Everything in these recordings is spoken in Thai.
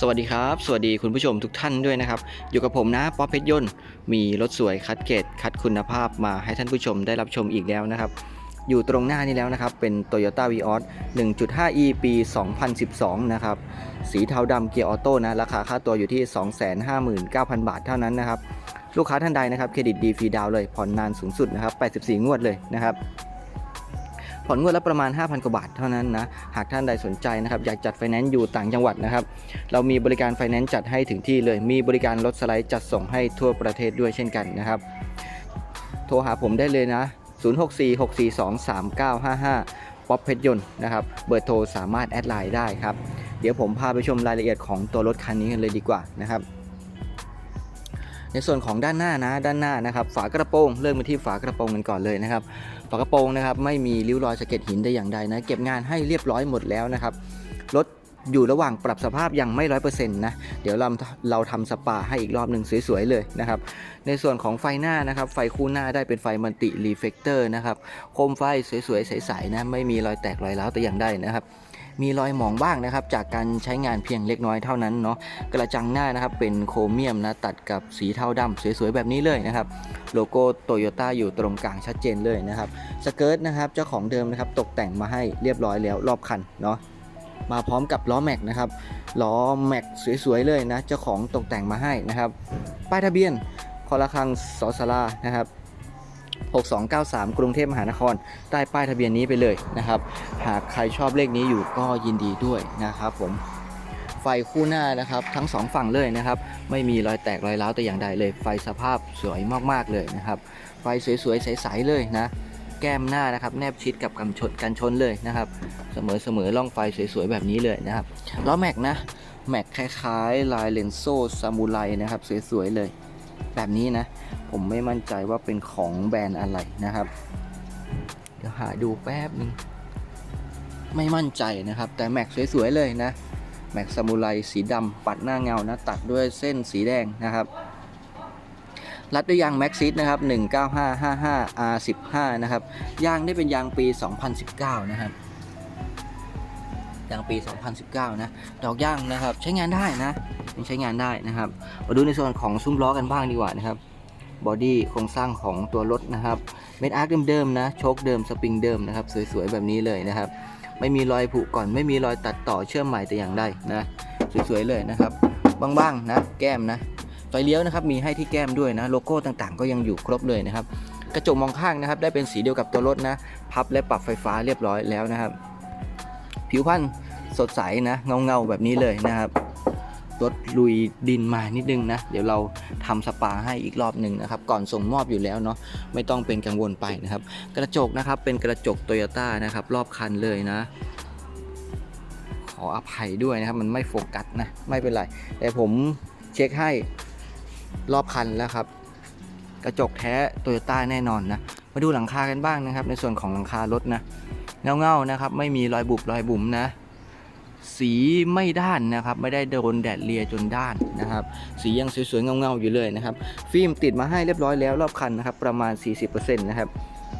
สวัสดีครับ สวัสดีคุณผู้ชมทุกท่านด้วยนะครับ อยู่กับผมนะป๊อปเพชรยนต์มีรถสวยคัดเกรดคัดคุณภาพมาให้ท่านผู้ชมได้รับชมอีกแล้วนะครับ อยู่ตรงหน้านี้แล้วนะครับ เป็น Toyota Vios 1.5e ปี 2012 นะครับ สีเทาดำเกียร์ออโต้นะ ราคาค่าตัวอยู่ที่ 259,000 บาทเท่านั้นนะครับ ลูกค้าท่านใดนะครับ เครดิตดีฟรีดาวเลย ผ่อนนานสูงสุดนะครับ 84 งวดเลยนะครับ ผ่อนงวดละประมาณ 5,000 กว่าบาทเท่านั้นนะ หากท่านใดสนใจนะครับ อยากจัดไฟแนนซ์อยู่ต่างจังหวัดนะครับ เรามีบริการไฟแนนซ์จัดให้ถึงที่เลย มีบริการรถสไลด์จัดส่งให้ทั่วประเทศด้วยเช่นกันนะครับ โทรหาผมได้เลยนะ 0646423955 ป๊อปเพชรยนต์นะครับ เบอร์โทรสามารถแอดไลน์ได้ครับ เดี๋ยวผมพาไปชมรายละเอียดของตัวรถคันนี้กันเลยดีกว่านะครับ ในส่วนของด้านหน้านะด้านหน้านะครับฝากระโปรงเริ่มมาที่ฝากระโปรงกันก่อนเลยนะครับฝากระโปรงนะครับไม่มีริ้วรอยสะเก็ดหินแต่อย่างใดนะเก็บงานให้เรียบร้อยหมดแล้วนะครับรถอยู่ระหว่างปรับสภาพยังไม่ร้อยเปอร์เซ็นต์นะ เดี๋ยวเราเราทำสปาให้อีกรอบหนึ่งสวยๆเลยนะครับ ในส่วนของไฟหน้านะครับ ไฟคู่หน้าได้เป็นไฟมัลติรีเฟกเตอร์นะครับ โคมไฟสวยๆใสๆนะ ไม่มีรอยแตกรอยร้าวแต่อย่างใดนะครับ มีรอยหมองบ้างนะครับ จากการใช้งานเพียงเล็กน้อยเท่านั้นเนาะกระจังหน้านะครับเป็นโครเมียมนะตัดกับสีเทาดำสวยๆแบบนี้เลยนะครับโลโก้โตโยต้าอยู่ตรงกลางชัดเจนเลยนะครับสเกิร์ตนะครับเจ้าของเดิมนะครับตกแต่งมาให้เรียบร้อยแล้วรอบคันเนาะมาพร้อมกับล้อแม็กนะครับล้อแม็กสวยๆเลยนะเจ้าของตกแต่งมาให้นะครับป้ายทะเบียนคอละครังสอสลานะครับ 6293 กรุงเทพมหานครใต้ป้ายทะเบียนนี้ไปเลยนะครับ หากใครชอบเลขนี้อยู่ก็ยินดีด้วยนะครับผมไฟคู่หน้านะครับทั้งสองฝั่งเลยนะครับ ไม่มีรอยแตกรอยร้าวแต่อย่างใดเลย ไฟสภาพสวยมากๆเลยนะครับไฟสวยๆใสๆเลยนะแก้มหน้านะครับแนบชิดกับกันชนกันชนเลยนะครับเสมอๆล่องไฟสวยๆแบบนี้เลยนะครับล้อแม็กนะแม็กคล้ายๆ ลายเลนโซ่ซามูไรนะครับสวยๆเลย แบบนี้นะ ผมไม่มั่นใจว่าเป็นของแบรนด์อะไรนะครับ เดี๋ยวหาดูแป๊บนึง ไม่มั่นใจนะครับ แต่แม็กสวยๆเลยนะ แม็กซามูไรสีดำปัดหน้าเงานะ ตัดด้วยเส้นสีแดงนะครับรัดด้วยยางแม็กซิสนะครับ 19555 R15 นะครับ ยางได้เป็นยางปี 2019 นะครับ อย่างปี 2019 นะ ดอกยางนะครับ ใช้งานได้นะยังใช้งานได้นะครับ มาดูในส่วนของซุ้มล้อกันบ้างดีกว่านะครับบอดี้โครงสร้างของตัวรถนะครับเม็ดอาร์คเดิมๆนะโชคเดิมสปริงเดิมนะครับ สวยๆแบบนี้เลยนะครับ ไม่มีรอยผุก่อนไม่มีรอยตัดต่อเชื่อมใหม่แต่อย่างใดนะสวยๆเลยนะครับบ้างๆนะแก้มนะไฟเลี้ยวนะครับมีให้ที่แก้มด้วยนะโลโก้ต่างๆ ก็ยังอยู่ครบเลยนะครับ กระจกมองข้างนะครับ ได้เป็นสีเดียวกับตัวรถนะ พับและปรับไฟฟ้าเรียบร้อยแล้วนะครับ ผิวพรรณสดใสนะเงาๆแบบนี้เลยนะครับรถลุยดินมานิดนึงนะ เดี๋ยวเราทำสปาให้อีกรอบหนึ่งนะครับ ก่อนส่งมอบอยู่แล้วเนาะไม่ต้องเป็นกังวลไปนะครับ กระจกนะครับเป็นกระจกโตโยต้านะครับ รอบคันเลยนะ ขออภัยด้วยนะครับ มันไม่โฟกัสนะไม่เป็นไร แต่ผมเช็คให้รอบคันแล้วครับ กระจกแท้โตโยต้าแน่นอนนะ มาดูหลังคากันบ้างนะครับ ในส่วนของหลังคารถนะเงาๆนะครับ ไม่มีรอยบุบรอยบุ๋มนะ สีไม่ด้านนะครับ ไม่ได้โดนแดดเลียจนด้านนะครับ สียังสวยๆเงาๆอยู่เลยนะครับ ฟิล์มติดมาให้เรียบร้อยแล้วรอบคันนะครับ ประมาณ 40%นะครับ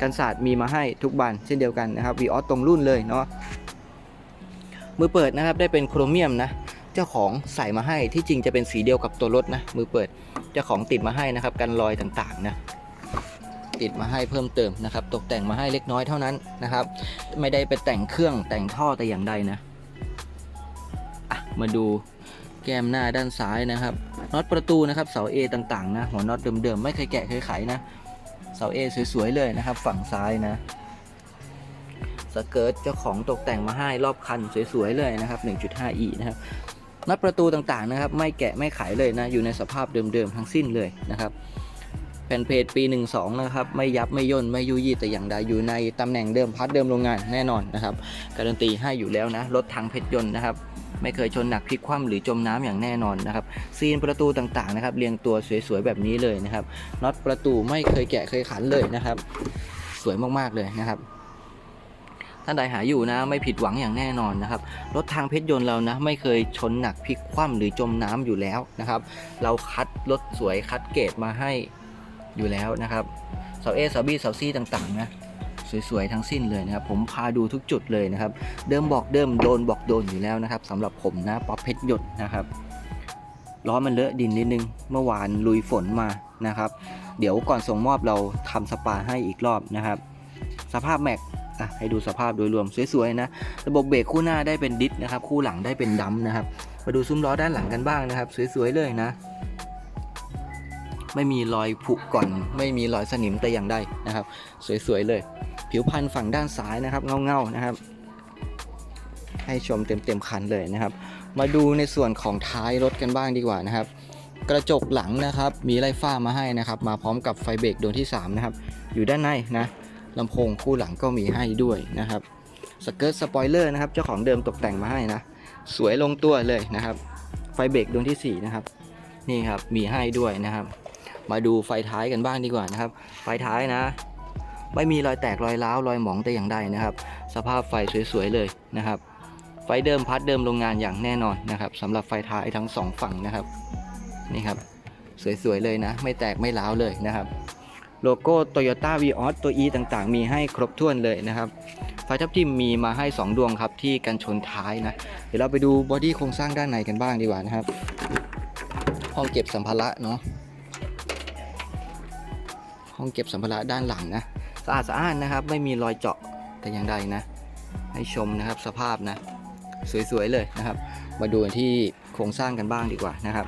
กันศาสตร์มีมาให้ทุกบานเช่นเดียวกันนะครับวีออสตรงรุ่นเลยเนาะมือเปิดนะครับได้เป็นโครเมียมนะเจ้าของใส่มาให้ที่จริงจะเป็นสีเดียวกับตัวรถนะมือเปิดเจ้าของติดมาให้นะครับกันรอยต่างๆนะ ติดมาให้เพิ่มเติมนะครับ ตกแต่งมาให้เล็กน้อยเท่านั้นนะครับ ไม่ได้ไปแต่งเครื่องแต่งท่อแต่อย่างใดนะอะมาดูแก้มหน้าด้านซ้ายนะครับน็อตประตูนะครับเสา A ต่างๆนะหัวน็อตเดิมๆไม่เคยแกะเคยไขนะเสา A สวยๆเลยนะครับ ฝั่งซ้ายนะสเกิร์ตเจ้าของตกแต่งมาให้รอบคันสวยๆเลยนะครับ 1.5e นะครับน็อตประตูต่างๆนะครับ ไม่แกะไม่ไขเลยนะอยู่ในสภาพเดิมๆทั้งสิ้นเลยนะครับ แผ่นเพจปี 12 นะครับ ไม่ยับไม่ย่นไม่ยุยยี่แต่อย่างใดอยู่ในตำแหน่งเดิมพัดเดิมโรงงานแน่นอนนะครับ การันตีให้อยู่แล้วนะรถทางเพชรยนต์นะครับไม่เคยชนหนักพลิกคว่ำหรือจมน้ำอย่างแน่นอนนะครับซีนประตูต่างๆนะครับเรียงตัวสวยๆแบบนี้เลยนะครับน็อตประตูไม่เคยแกะเคยขันเลยนะครับ สวยมากๆเลยนะครับท่านใดหาอยู่นะไม่ผิดหวังอย่างแน่นอนนะครับรถทางเพชรยนต์เรานะไม่เคยชนหนักพลิกคว่ำหรือจมน้ำอยู่แล้วนะครับ เราคัดรถสวยคัดเกรดมาให้ อยู่แล้วนะครับเสาเอเสาบีเสาซีต่างๆนะสวยๆทั้งสิ้นเลยนะครับ ผมพาดูทุกจุดเลยนะครับ เดิมบอกเดิมโดนบอกโดนอยู่แล้วนะครับสำหรับผมนะป๊อปเพชรหยดนะครับล้อมันเลอะดินนิดนึงเมื่อวานลุยฝนมานะครับ เดี๋ยวก่อนส่งมอบเราทำสปาให้อีกรอบนะครับ สภาพแม็กอะให้ดูสภาพโดยรวมสวยๆนะ ระบบเบรกคู่หน้าได้เป็นดิสนะครับ คู่หลังได้เป็นดัมนะครับ มาดูซุ้มล้อด้านหลังกันบ้างนะครับ สวยๆเลยนะ ไม่มีรอยผุก่อน ไม่มีรอยสนิมแต่อย่างใดนะครับ สวยๆเลย ผิวพันธุ์ฝั่งด้านซ้ายนะครับเงาๆนะครับ ให้ชมเต็มๆคันเลยนะครับ มาดูในส่วนของท้ายรถกันบ้างดีกว่านะครับ กระจกหลังนะครับ มีไล่ฟ้ามาให้นะครับ มาพร้อมกับไฟเบรกดวงที่3นะครับอยู่ด้านในนะลำโพงคู่หลังก็มีให้ด้วยนะครับสเกิร์ตสปอยเลอร์นะครับเจ้าของเดิมตกแต่งมาให้นะ สวยลงตัวเลยนะครับ ไฟเบรกดวงที่ 4 นะครับ นี่ครับมีให้ด้วยนะครับ มาดูไฟท้ายกันบ้างดีกว่านะครับ ไฟท้ายนะ ไม่มีรอยแตกรอยร้าวรอยหมองแต่อย่างใดนะครับ สภาพไฟสวยๆเลยนะครับ ไฟเดิมพัดเดิมโรงงานอย่างแน่นอนนะครับสำหรับไฟท้ายทั้งสองฝั่งนะครับนี่ครับสวยๆเลยนะ ไม่แตกไม่ร้าวเลยนะครับโลโก้ Toyota v ีออตัว E ต่างๆ มีให้ครบถ้วนเลยนะครับ ไฟทับทิมมีมาให้ 2 ดวงครับที่กันชนท้ายนะ เดี๋ยวเราไปดูบอดี้โครงสร้างด้านในกันบ้างดีกว่านะครับ ห้องเก็บสัมภาระเนาะ ห้องเก็บสัมภาระด้านหลังนะสะอาดสะอ้านนะครับ ไม่มีรอยเจาะแต่อย่างใดนะ ให้ชมนะครับสภาพนะ สวยๆเลยนะครับ มาดูที่โครงสร้างกันบ้างดีกว่านะครับ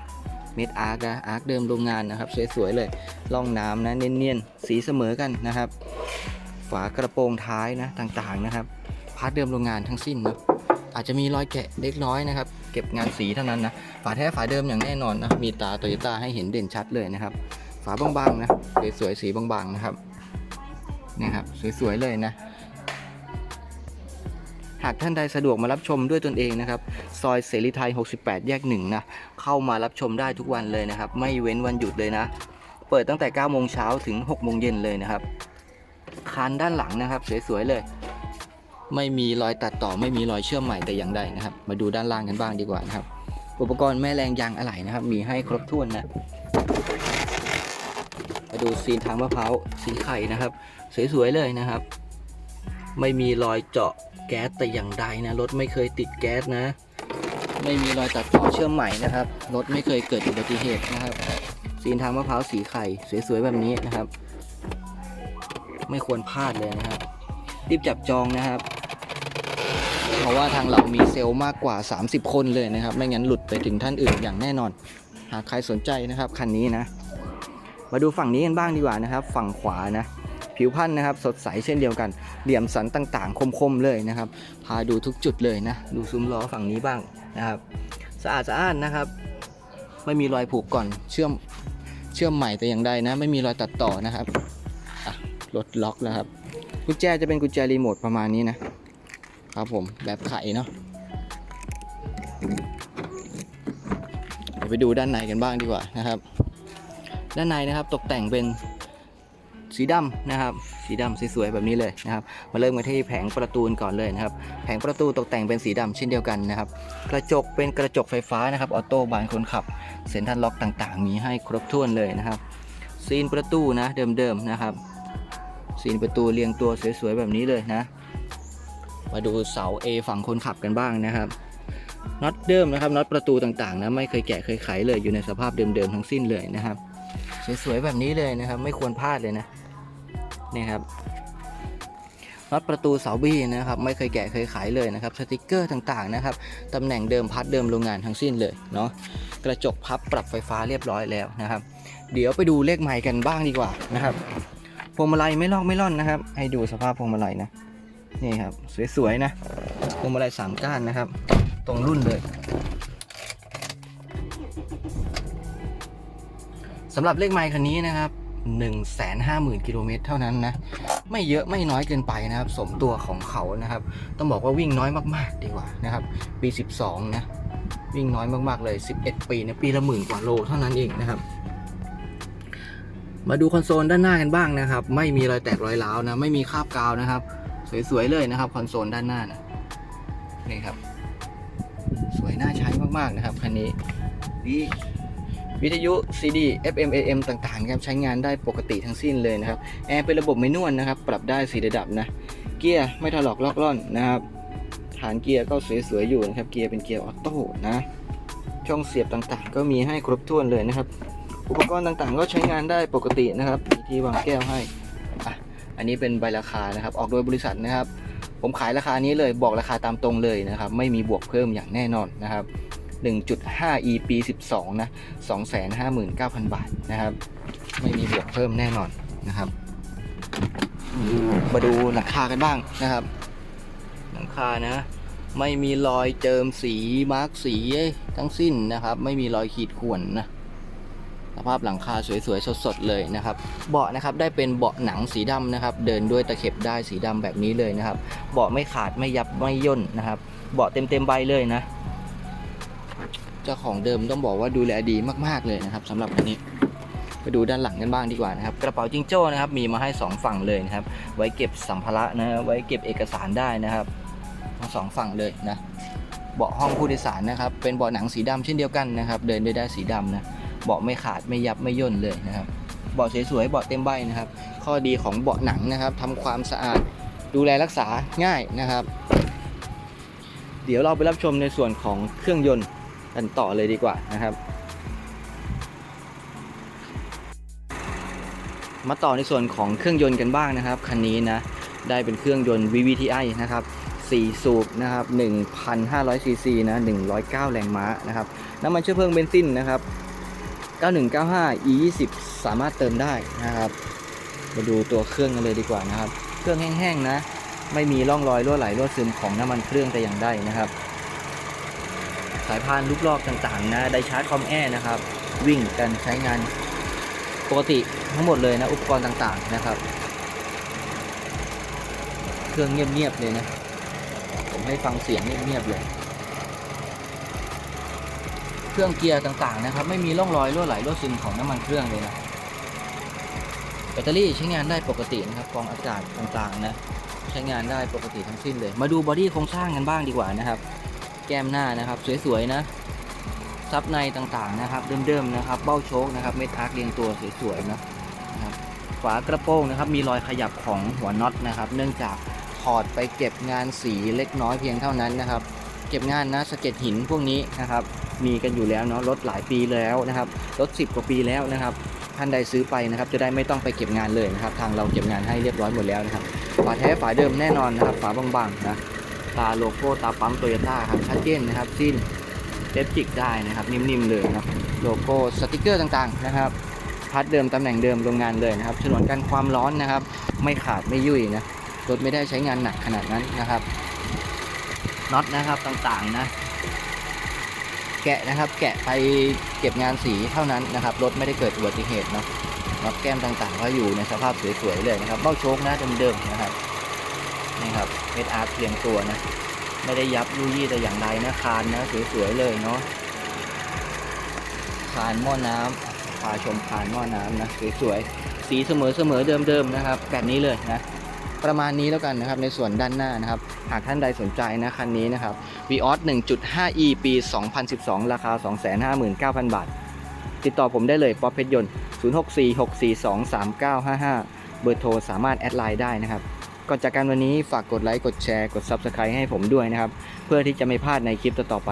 เม็ดอาร์คนะอาร์คเดิมโรงงานนะครับสวยๆเลยล่องน้ำนะเนียนๆสีเสมอกันนะครับ ฝากระโปรงท้ายนะต่างๆนะครับพาร์ทเดิมโรงงานทั้งสิ้นนะอาจจะมีรอยแกะเล็กน้อยนะครับ เก็บงานสีเท่านั้นนะฝาแท้ฝาเดิมอย่างแน่นอนนะมีตาโตโยต้าให้เห็นเด่นชัดเลยนะครับาบางๆนะสวยๆสีบางๆนะครับนี่ครับสวยๆเลยนะหากท่านใดสะดวกมารับชมด้วยตนเองนะครับ ซอยเสรีไทย 68 แยกหนึ่งนะเข้ามารับชมได้ทุกวันเลยนะครับ ไม่เว้นวันหยุดเลยนะ เปิดตั้งแต่ 9 โมงเช้าถึง 6 โมงเย็นเลยนะครับ คานด้านหลังนะครับ สวยๆเลย ไม่มีรอยตัดต่อไม่มีรอยเชื่อมใหม่แต่อย่างใดนะครับ มาดูด้านล่างกันบ้างดีกว่านะครับ อุปกรณ์แม่แรงยางอะไหล่นะครับ มีให้ครบถ้วนนะ ดูซีนทางมะพร้าวสีไข่นะครับ สวยๆเลยนะครับ ไม่มีรอยเจาะแก๊สแต่อย่างใดนะรถไม่เคยติดแก๊สนะ ไม่มีรอยตัดต่อเชื่อมใหม่นะครับรถไม่เคยเกิดอุบัติเหตุนะครับซีนทางมะพร้าวสีไข่สวยๆแบบนี้นะครับ ไม่ควรพลาดเลยนะครับ รีบจับจองนะครับเพราะว่าทางเรามีเซลล์มากกว่า 30 คนเลยนะครับ ไม่งั้นหลุดไปถึงท่านอื่นอย่างแน่นอน หากใครสนใจนะครับ คันนี้นะ มาดูฝั่งนี้กันบ้างดีกว่านะครับ ฝั่งขวานะ ผิวพันธุ์นะครับ สดใสเช่นเดียวกัน เหลี่ยมสันต่างๆ คมๆเลยนะครับ พาดูทุกจุดเลยนะ ดูซุ้มล้อฝั่งนี้บ้างนะครับ สะอาดสะอ้านนะครับ ไม่มีรอยผูกก่อน เชื่อม เชื่อมใหม่แต่อย่างใดนะ ไม่มีรอยตัดต่อนะครับรถล็อกแล้วครับ กุญแจจะเป็นกุญแจรีโมทประมาณนี้นะครับผม แบบไขเนาะเดี๋ยวไปดูด้านในกันบ้างดีกว่านะครับ ด้านในนะครับตกแต่งเป็นสีดำนะครับ สีดำสวยๆแบบนี้เลยนะครับ มาเริ่มกันที่แผงประตูก่อนเลยนะครับ แผงประตูตกแต่งเป็นสีดำเช่นเดียวกันนะครับ กระจกเป็นกระจกไฟฟ้านะครับ ออโต้บานคนขับ เซ็นทรัลล็อกต่างๆ มีให้ครบถ้วนเลยนะครับ ซีนประตูนะเดิมๆนะครับ ซีนประตูเรียงตัวสวยๆแบบนี้เลยนะ มาดูเสา A ฝั่งคนขับกันบ้างนะครับน็อตเดิมนะครับน็อตประตูต่างๆนะไม่เคยแกะเคยไขเลยอยู่ในสภาพเดิมๆทั้งสิ้นเลยนะครับ สวยๆแบบนี้เลยนะครับ ไม่ควรพลาดเลยนะนี่ครับน็อตประตูเสาบี้นะครับไม่เคยแกะเคยขายเลยนะครับสติกเกอร์ต่างๆนะครับตำแหน่งเดิมพัดเดิมโรงงานทั้งสิ้นเลยเนาะกระจกพับปรับไฟฟ้าเรียบร้อยแล้วนะครับ เดี๋ยวไปดูเลขไมค์กันบ้างดีกว่านะครับพวงมาลัยไม่ลอกไม่ล่อนนะครับ ให้ดูสภาพพวงมาลัยนะนี่ครับสวยๆนะพวงมาลัยสามก้านนะครับ ตรงรุ่นเลย สำหรับเลขไมล์คันนี้นะครับ150,000กิโลเมตรเท่านั้นนะ ไม่เยอะไม่น้อยเกินไปนะครับ สมตัวของเขานะครับ ต้องบอกว่าวิ่งน้อยมากๆ ดีกว่านะครับ ปี 12 นะ วิ่งน้อยมากๆเลย 11 ปีนะปีละหมื่นกว่าโลเท่านั้นเองนะครับ มาดูคอนโซลด้านหน้ากันบ้างนะครับ ไม่มีรอยแตกรอยร้าวนะ ไม่มีคราบกาวนะครับ สวยๆเลยนะครับคอนโซลด้านหน้านะนี่ครับ สวยน่าใช้มากๆนะครับคันนี้นี่ วิทยุ CD FM AM ต่างๆครับใช้งานได้ปกติทั้งสิ้นเลยนะครับแอร์เป็นระบบไม่นวลนะครับ ปรับได้สีระดับนะ เกียร์ไม่ถลอกลอกล่อนนะครับฐานเกียร์ก็สวยๆอยู่นะครับเกียร์เป็นเกียร์ออโต้นะช่องเสียบต่างๆ ก็มีให้ครบถ้วนเลยนะครับ อุปกรณ์ต่างๆ ก็ใช้งานได้ปกตินะครับมีที่วางแก้วให้อะอันนี้เป็นใบราคานะครับ ออกโดยบริษัทนะครับ ผมขายราคานี้เลยบอกราคาตามตรงเลยนะครับ ไม่มีบวกเพิ่มอย่างแน่นอนนะครับ 1.5 e ปี 12 นะ 259,000 บาทนะครับ ไม่มีบวกเพิ่มแน่นอนนะครับ มาดูหลังคากันบ้างนะครับ หลังคานะ ไม่มีรอยเจิมสีมาร์กสีทั้งสิ้นนะครับ ไม่มีรอยขีดข่วนนะสภาพหลังคาสวยๆ สดๆ เลยนะครับ เบาะนะครับได้เป็นเบาะหนังสีดำนะครับ เดินด้วยตะเข็บได้สีดำแบบนี้เลยนะครับ เบาะไม่ขาดไม่ยับไม่ย่นนะครับ เบาะเต็มๆใบเลยนะ จ้าของเดิมต้องบอกว่าดูแลดีมากๆเลยนะครับสำหรับคันนี้ไปดูด้านหลังกันบ้างดีกว่านะครับ กระเป๋าจิงโจ้นะครับมีมาให้สองฝั่งเลยนะครับ ไว้เก็บสัมภาระนะไว้เก็บเอกสารได้นะครับทั้งสองฝั่งเลยนะเบาะห้องผู้โดยสารนะครับ เป็นเบาะหนังสีดำเช่นเดียวกันนะครับ เดินด้ได้สีดำนะเบาะไม่ขาดไม่ยับไม่ย่นเลยนะครับเบาะสวยๆเบาะเต็มใบนะครับ ข้อดีของเบาะหนังนะครับทำความสะอาดดูแลรักษาง่ายนะครับ เดี๋ยวเราไปรับชมในส่วนของเครื่องยนต์ กันต่อเลยดีกว่านะครับ มาต่อในส่วนของเครื่องยนต์กันบ้างนะครับ คันนี้นะได้เป็นเครื่องยนต์ VVTi นะครับ4 สูบนะครับ 1,500 ซีซีนะ 109 แรงม้านะครับ น้ำมันเชื้อเพลิงเบนซินนะครับ 9195 E20 สามารถเติมได้นะครับ มาดูตัวเครื่องกันเลยดีกว่านะครับ เครื่องแห้งๆนะ ไม่มีร่องรอยรั่วไหลรั่วซึมของน้ำมันเครื่องแต่อย่างใดนะครับ สายพานลูกลอกต่างๆนะไดชาร์จคอมแอร์นะครับ วิ่งกันใช้งานปกติทั้งหมดเลยนะอุปกรณ์ต่างๆนะครับ เครื่องเงียบๆเลยนะ ผมให้ฟังเสียงเงียบๆเลย เครื่องเกียร์ต่างๆนะครับ ไม่มีร่องรอยรั่วไหลรั่วซึมของน้ำมันเครื่องเลยนะแบตเตอรี่ใช้งานได้ปกตินะครับกองอากาศต่างๆนะใช้งานได้ปกติทั้งสิ้นเลย มาดูบอดี้โครงสร้างกันบ้างดีกว่านะครับ แก้มหน้านะครับ สวยๆนะซับในต่างๆนะครับ เดิมๆนะครับเบ้าโชคนะครับเม็ดอาร์คเรียงตัวสวยๆนะนะครับฝากระโปรงนะครับ มีรอยขยับของหัวน็อตนะครับ เนื่องจากถอดไปเก็บงานสีเล็กน้อยเพียงเท่านั้นนะครับ เก็บงานนะสะเก็ดหินพวกนี้นะครับ มีกันอยู่แล้วเนาะรถหลายปีแล้วนะครับรถ 10 กว่าปีแล้วนะครับท่านใดซื้อไปนะครับจะได้ไม่ต้องไปเก็บงานเลยนะครับ ทางเราเก็บงานให้เรียบร้อยหมดแล้วนะครับฝาแท้ฝาเดิมแน่นอนนะครับ ฝาบางๆนะ ตาโลโก้ตาปั๊มโตโยต้าครับชัดเจนนะครับสิ้นเล็บจิกได้นะครับ นิ่มๆเลยนะโลโก้สติกเกอร์ต่างๆนะครับพัดเดิมตำแหน่งเดิมโรงงานเลยนะครับฉนวนกันความร้อนนะครับ ไม่ขาดไม่ยุ่ยนะรถไม่ได้ใช้งานหนักขนาดนั้นนะครับน็อตนะครับต่างๆนะ แกะนะครับแกะไปเก็บงานสีเท่านั้นนะครับรถไม่ได้เกิดอุบัติเหตุเนาะน็อตแก้มต่างๆ ก็อยู่ในสภาพสวยๆเลยนะครับเบ้าโชคนะเดิมๆนะครับ ครับเม็ดอาร์ตเรียงตัวนะ ไม่ได้ยับยุยี่แต่อย่างใดนะคานนะสวยๆเลยเนาะคานหม้อน้ำพาชมคานหม้อน้ำนะสวยๆสีเสมอๆเดิมๆนะครับแบบนี้เลยนะประมาณนี้แล้วกันนะครับในส่วนด้านหน้านะครับ หากท่านใดสนใจนะคันนี้นะครับ v ีออส 1.5e ปี 2012 ราคา 259,000 บาท ติดต่อผมได้เลยป๊อปเพชรยนต์ 0646423955 เบอร์โทรสามารถแอดไลน์ได้นะครับ ก่อนจากกันวันนี้ฝากกดไลค์กดแชร์กด Subscribe ให้ผมด้วยนะครับ เพื่อที่จะไม่พลาดในคลิปต่อๆไป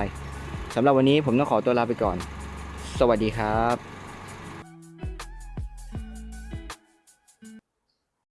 สำหรับวันนี้ผมต้องขอตัวลาไปก่อน สวัสดีครับ